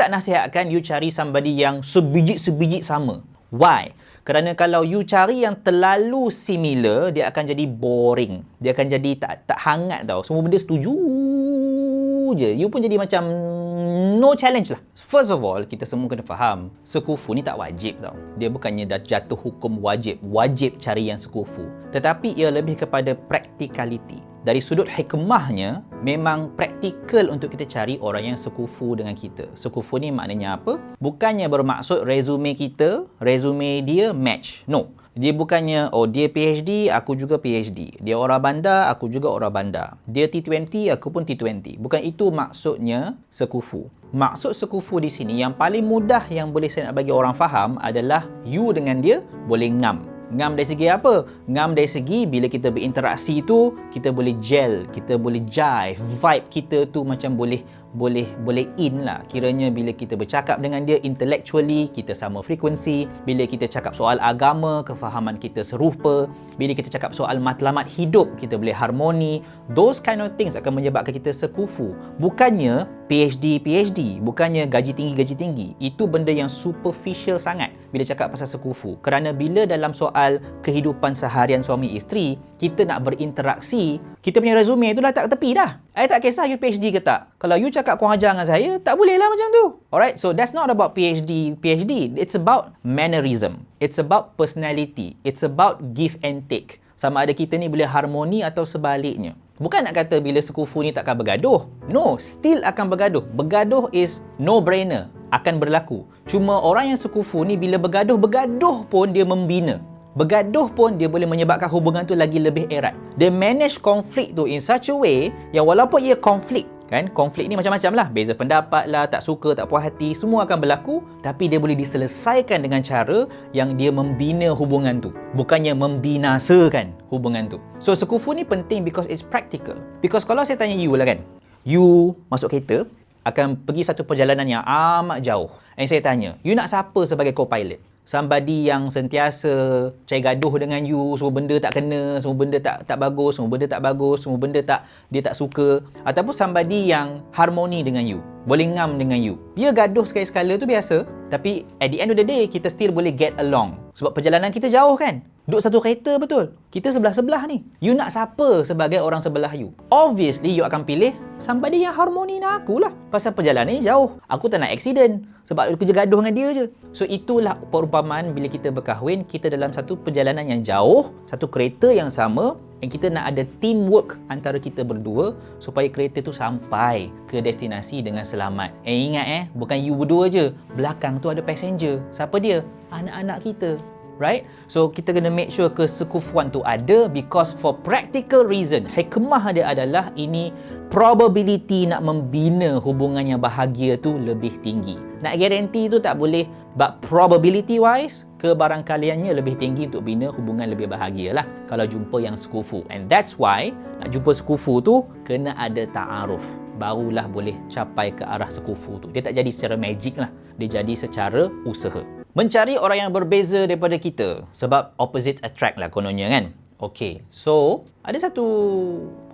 tak nasihatkan you cari somebody yang sebiji-sebiji sama. Why? Kerana kalau you cari yang terlalu similar, dia akan jadi boring. Dia akan jadi tak tak hangat tau. Semua benda setuju je. You pun jadi macam no challenge lah. First of all, kita semua kena faham, sekufu ni tak wajib tau. Dia bukannya dah jatuh hukum wajib. Wajib cari yang sekufu. Tetapi ia lebih kepada practicality dari sudut hikmahnya memang praktikal untuk kita cari orang yang sekufu dengan kita. Sekufu ni maknanya apa? Bukannya bermaksud resume kita, resume dia match. No. Dia bukannya oh dia PhD, aku juga PhD. Dia orang bandar, aku juga orang bandar. Dia T20, aku pun T20. Bukan itu maksudnya sekufu. Maksud sekufu di sini yang paling mudah yang boleh saya nak bagi orang faham adalah you dengan dia boleh ngam. Ngam dari segi apa? Ngam dari segi bila kita berinteraksi tu kita boleh gel, kita boleh jive, vibe kita tu macam boleh boleh boleh in lah. Kiranya bila kita bercakap dengan dia intellectually kita sama frekuensi bila kita cakap soal agama kefahaman kita serupa. Bila kita cakap soal matlamat hidup kita boleh harmoni. Those kind of things akan menyebabkan kita sekufu. Bukannya PhD PhD bukannya gaji tinggi gaji tinggi. Itu benda yang superficial sangat bila cakap pasal sekufu. Kerana bila dalam soal kehidupan seharian suami isteri kita nak berinteraksi kita punya resume tu dah tak tepi dah. I tak kisah you PhD ke tak. Kalau you cakap kurang ajar dengan saya tak boleh lah macam tu. Alright so that's not about PhD PhD it's about mannerism. It's about personality. It's about give and take. Sama ada kita ni boleh harmoni atau sebaliknya. Bukan nak kata bila sekufu ni takkan bergaduh. No, still akan bergaduh. Bergaduh is no-brainer. Akan berlaku. Cuma orang yang sekufu ni bila bergaduh, bergaduh pun dia membina. Bergaduh pun dia boleh menyebabkan hubungan tu lagi lebih erat. Dia manage konflik tu in such a way yang walaupun ia konflik, kan konflik ni macam-macam lah beza pendapat lah tak suka tak puas hati semua akan berlaku tapi dia boleh diselesaikan dengan cara yang dia membina hubungan tu bukannya membinasakan hubungan tu so sekufu ni penting because it's practical because kalau saya tanya you lah kan you masuk kereta akan pergi satu perjalanan yang amat jauh and saya tanya you nak siapa sebagai co-pilot somebody yang sentiasa cari gaduh dengan you, semua benda tak kena, semua benda tak tak bagus, semua benda tak bagus, semua benda tak dia tak suka ataupun somebody yang harmoni dengan you, boleh ngam dengan you. Dia gaduh sekali-sekala tu biasa, tapi at the end of the day kita still boleh get along. Sebab perjalanan kita jauh kan? Duduk satu kereta betul. Kita sebelah-sebelah ni. You nak siapa sebagai orang sebelah you? Obviously you akan pilih somebody yang harmoni dengan aku lah. Pasal perjalanan ni jauh. Aku tak nak accident. Sebab aku kerja gaduh dengan dia je. So itulah perumpamaan bila kita berkahwin, kita dalam satu perjalanan yang jauh, satu kereta yang sama, dan kita nak ada teamwork antara kita berdua supaya kereta tu sampai ke destinasi dengan selamat. Eh ingat eh, bukan you berdua je. Belakang tu ada passenger. Siapa dia? Anak-anak kita right? So kita kena make sure kesekufuan tu ada because for practical reason, hikmah dia adalah ini probability nak membina hubungan yang bahagia tu lebih tinggi. Nak guarantee tu tak boleh but probability wise kebarangkaliannya lebih tinggi untuk bina hubungan lebih bahagia lah kalau jumpa yang sekufu. And that's why nak jumpa sekufu tu kena ada ta'aruf. Barulah boleh capai ke arah sekufu tu. Dia tak jadi secara magic lah. Dia jadi secara usaha Mencari orang yang berbeza daripada kita sebab opposite attract lah kononnya kan. Okay, so ada satu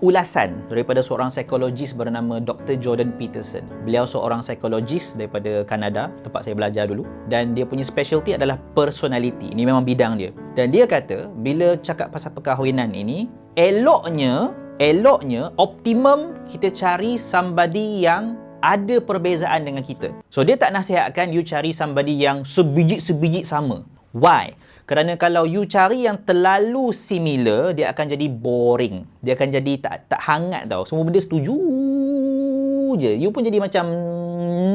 ulasan daripada seorang psikologis bernama Dr. Jordan Peterson. Beliau seorang psikologis daripada Kanada, tempat saya belajar dulu. Dan dia punya specialty adalah personality. Ini memang bidang dia. Dan dia kata, bila cakap pasal perkahwinan ini, eloknya, eloknya, optimum kita cari somebody yang ada perbezaan dengan kita. So dia tak nasihatkan you cari somebody yang sebiji-sebiji sama. Why? Kerana kalau you cari yang terlalu similar, dia akan jadi boring. Dia akan jadi tak tak hangat tau. Semua benda setuju je. You pun jadi macam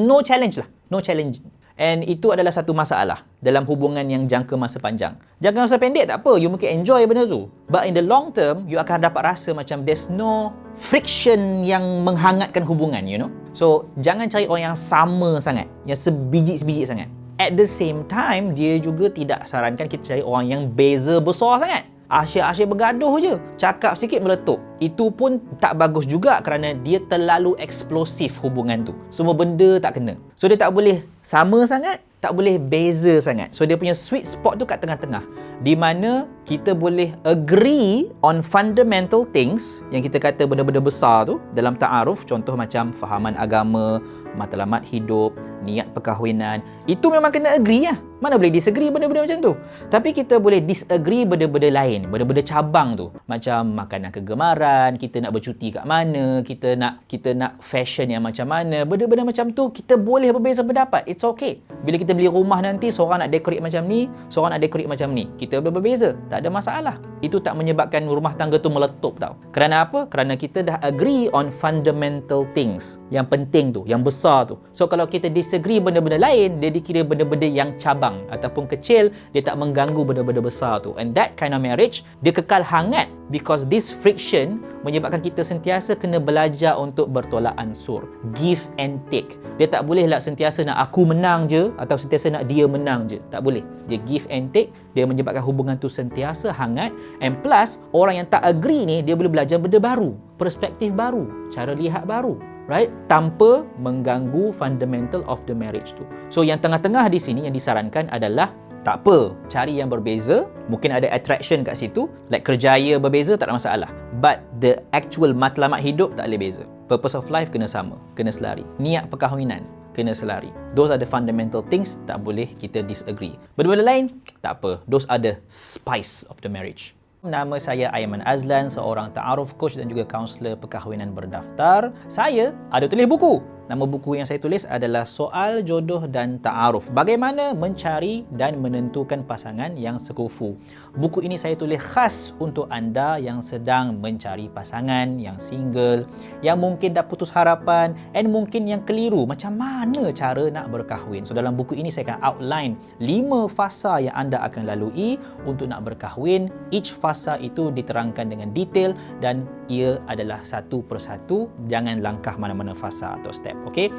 no challenge lah. No challenge. And itu adalah satu masalah dalam hubungan yang jangka masa panjang. Jangka masa pendek tak apa, you mungkin enjoy benda tu. But in the long term, you akan dapat rasa macam there's no friction yang menghangatkan hubungan, you know. So, jangan cari orang yang sama sangat, yang sebiji-sebiji sangat. At the same time, dia juga tidak sarankan kita cari orang yang beza besar sangat asyik-asyik bergaduh je. Cakap sikit meletup. Itu pun tak bagus juga kerana dia terlalu eksplosif hubungan tu. Semua benda tak kena. So dia tak boleh sama sangat, tak boleh beza sangat. So dia punya sweet spot tu kat tengah-tengah. Di mana kita boleh agree on fundamental things yang kita kata benda-benda besar tu dalam ta'aruf. Contoh macam fahaman agama, matlamat hidup, niat perkahwinan. Itu memang kena agree lah. Mana boleh disagree benda-benda macam tu. Tapi kita boleh disagree benda-benda lain, benda-benda cabang tu. Macam makanan kegemaran, kita nak bercuti kat mana, kita nak kita nak fashion yang macam mana, benda-benda macam tu kita boleh berbeza pendapat. It's okay. Bila kita beli rumah nanti, seorang nak decorate macam ni, seorang nak decorate macam ni. Kita boleh berbeza. Tak ada masalah. Itu tak menyebabkan rumah tangga tu meletup tau. Kerana apa? Kerana kita dah agree on fundamental things. Yang penting tu, yang besar tu. So kalau kita disagree benda-benda lain, dia dikira benda-benda yang cabang kurang ataupun kecil dia tak mengganggu benda-benda besar tu. And that kind of marriage dia kekal hangat because this friction menyebabkan kita sentiasa kena belajar untuk bertolak ansur. Give and take. Dia tak boleh lah sentiasa nak aku menang je atau sentiasa nak dia menang je. Tak boleh. Dia give and take dia menyebabkan hubungan tu sentiasa hangat. And plus orang yang tak agree ni dia boleh belajar benda baru perspektif baru cara lihat baru right tanpa mengganggu fundamental of the marriage tu. So yang tengah-tengah di sini yang disarankan adalah tak apa cari yang berbeza. Mungkin ada attraction kat situ like kerjaya berbeza tak ada masalah. But the actual matlamat hidup tak boleh beza. Purpose of life kena sama kena selari. Niat perkahwinan kena selari. Those are the fundamental things tak boleh kita disagree. Benda-benda lain tak apa. Those are the spice of the marriage Nama saya Aiman Azlan, seorang ta'aruf coach dan juga kaunselor perkahwinan berdaftar. Saya ada tulis buku Nama buku yang saya tulis adalah Soal Jodoh dan Ta'aruf. Bagaimana mencari dan menentukan pasangan yang sekufu. Buku ini saya tulis khas untuk anda yang sedang mencari pasangan yang single, yang mungkin dah putus harapan and mungkin yang keliru macam mana cara nak berkahwin. So dalam buku ini saya akan outline 5 fasa yang anda akan lalui untuk nak berkahwin. Each fasa itu diterangkan dengan detail dan ia adalah satu persatu. Jangan langkah mana-mana fasa atau step. Okey.